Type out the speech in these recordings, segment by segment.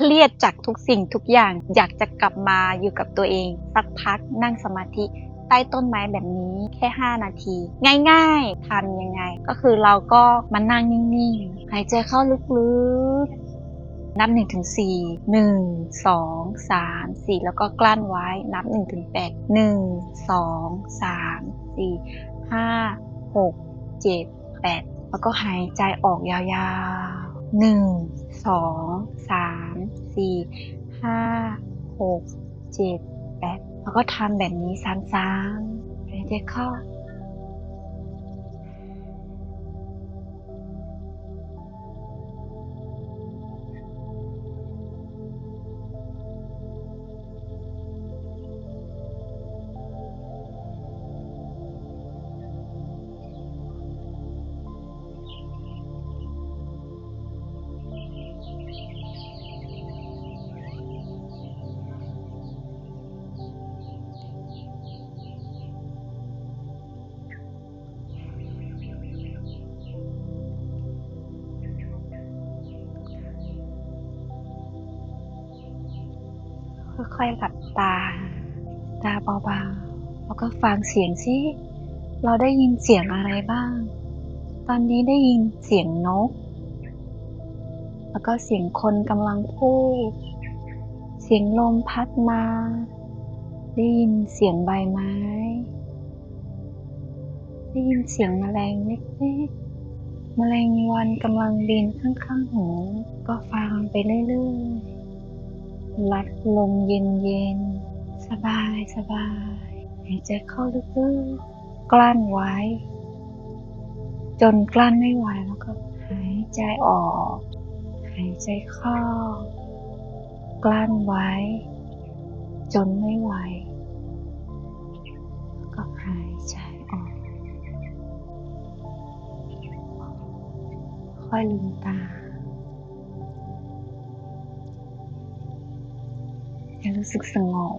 เครียดจากทุกสิ่งทุกอย่าง อยากจะกลับมาอยู่กับตัวเอง สักพักนั่งสมาธิใต้ต้นไม้แบบนี้แค่ 5 นาที ง่ายๆทำยังไง ก็คือเราก็มานั่งนิ่งๆ หายใจเข้าลึกๆ นับ1ถึง4 1 2 3 4 แล้วก็กลั้นไว้นับ1ถึง8 1 2 3 4 5 6 7 8 แล้วก็หายใจออกยาว หนึ่งสองสามสี่ห้าหกเจ็ดแปดแล้วก็ทำแบบนี้ซ้ำๆเรื่อยๆเข้า ค่อยๆหลับตา ตาเบาๆแล้วก็ฟังเสียงสิเราได้ยินเสียงอะไรบ้าง ตอนนี้ได้ยินเสียงนก แล้วก็เสียงคนกำลังพูด เสียงลมพัดมา ได้ยินเสียงใบไม้ ได้ยินเสียงแมลงเล็กๆแมลงวันกำลังบินข้างๆหู ก็ฟังไปเรื่อยๆ รับลมเย็นๆสบายสบายหายใจเข้าลึกๆ กลั้นไว้ จนกลั้นไม่ไหวแล้วก็หายใจออก หายใจเข้า กลั้นไว้ จนไม่ไหวแล้วก็หายใจออก ค่อยลืมตา ให้รู้สึกสงบ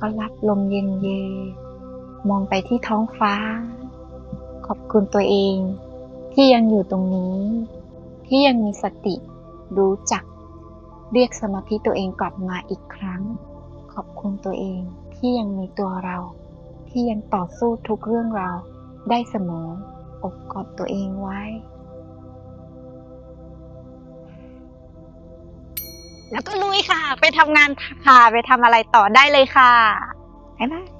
ก็รับลมเย็นๆ มองไปที่ท้องฟ้า ขอบคุณตัวเอง ที่ยังอยู่ตรงนี้ ที่ยังมีสติรู้จัก เรียกสมาธิตัวเองกลับมาอีกครั้ง ขอบคุณตัวเองที่ยังมีตัวเรา ที่ยังต่อสู้ทุกเรื่องราวได้เสมออบกอดตัวเองไว้ แล้วก็ลุยค่ะ ไปทำงานค่ะ ไปทำอะไรต่อได้เลยค่ะบ๊ายบาย